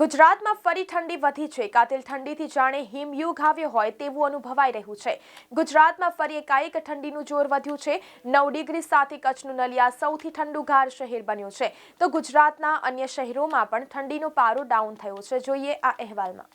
ગુજરાતમાં ફરી ઠંડી વધી છે. કાતિલ ઠંડીથી જાણે હિમયુગ આવ્યો હોય તેવું અનુભવાઈ રહ્યું છે. ગુજરાતમાં ફરી એકાએક ઠંડીનું જોર વધ્યું છે. નવ ડિગ્રી સાથે કચ્છનું નલિયા સૌથી ઠંડુગાર શહેર બન્યું છે. તો ગુજરાતના અન્ય શહેરોમાં પણ ઠંડીનો પારો ડાઉન થયો છે. જોઈએ આ અહેવાલમાં.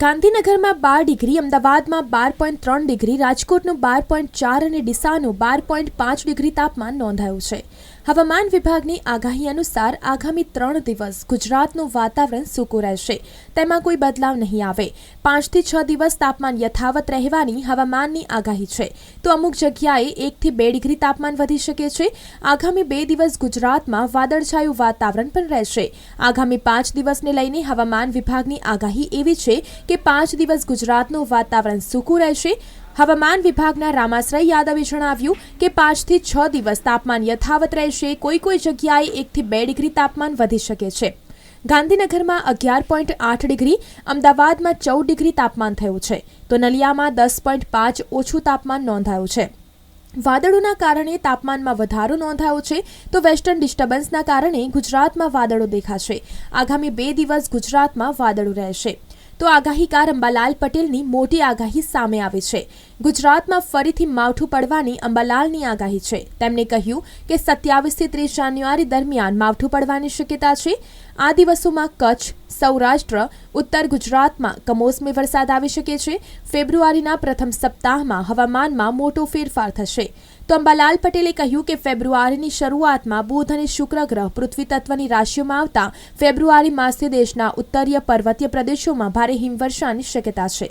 ગાંધીનગરમાં બાર ડિગ્રી, અમદાવાદમાં બાર પોઈન્ટ ત્રણ ડિગ્રી, રાજકોટનું બાર પોઈન્ટ ચાર અને ડીસાનું બાર પોઈન્ટ પાંચ ડિગ્રી તાપમાન નોંધાયું છે. હવામાન વિભાગની આગાહી અનુસાર આગામી ત્રણ દિવસ ગુજરાતનું વાતાવરણ સૂકું રહેશે. તેમાં કોઈ બદલાવ નહીં આવે. પાંચથી છ દિવસ તાપમાન યથાવત રહેવાની હવામાનની આગાહી છે. તો અમુક જગ્યાએ એકથી બે ડિગ્રી તાપમાન વધી શકે છે. આગામી બે દિવસ ગુજરાતમાં વાદળછાયું વાતાવરણ પણ રહેશે. આગામી પાંચ દિવસને લઈને હવામાન વિભાગની આગાહી એવી છે કે પાંચ દિવસ ગુજરાતનું વાતાવરણ સૂકું રહેશે. હવામાન વિભાગના રામાશ્રય યાદવે જણાવ્યું કે પાંચથી છ દિવસ તાપમાન યથાવત રહેશે. કોઈ કોઈ જગ્યાએ એકથી બે ડિગ્રી તાપમાન વધી શકે છે. ગાંધીનગરમાં અગિયાર પોઈન્ટ આઠ ડિગ્રી, અમદાવાદમાં ચૌદ ડિગ્રી તાપમાન થયું છે. તો નલિયામાં દસ પોઈન્ટ પાંચ ઓછું તાપમાન નોંધાયું છે. વાદળોના કારણે તાપમાનમાં વધારો નોંધાયો છે. તો વેસ્ટર્ન ડિસ્ટર્બન્સના કારણે ગુજરાતમાં વાદળો દેખાશે. આગામી બે દિવસ ગુજરાતમાં વાદળો રહેશે. તો આગાહીકાર અંબાલાલ પટેલની મોટી આગાહી સામે આવી છે. ગુજરાતમાં ફરીથી માવઠું પડવાની અંબાલાલની આગાહી છે. તેમણે કહ્યું કે સત્યાવીસથી ત્રીસ જાન્યુઆરી દરમિયાન માવઠું પડવાની શક્યતા છે. આ દિવસોમાં કચ્છ, સૌરાષ્ટ્ર, ઉત્તર ગુજરાતમાં કમોસમી વરસાદ આવી શકે છે. ફેબ્રુઆરીના પ્રથમ સપ્તાહમાં હવામાનમાં મોટો ફેરફાર થશે. તો અંબાલાલ પટેલે કહ્યું કે ફેબ્રુઆરીની શરૂઆતમાં બુધ અને શુક્ર ગ્રહ પૃથ્વી તત્વની રાશિઓમાં આવતા ફેબ્રુઆરી માસથી દેશના ઉત્તરીય પર્વતીય પ્રદેશોમાં ભારે હિમવર્ષાની શક્યતા છે.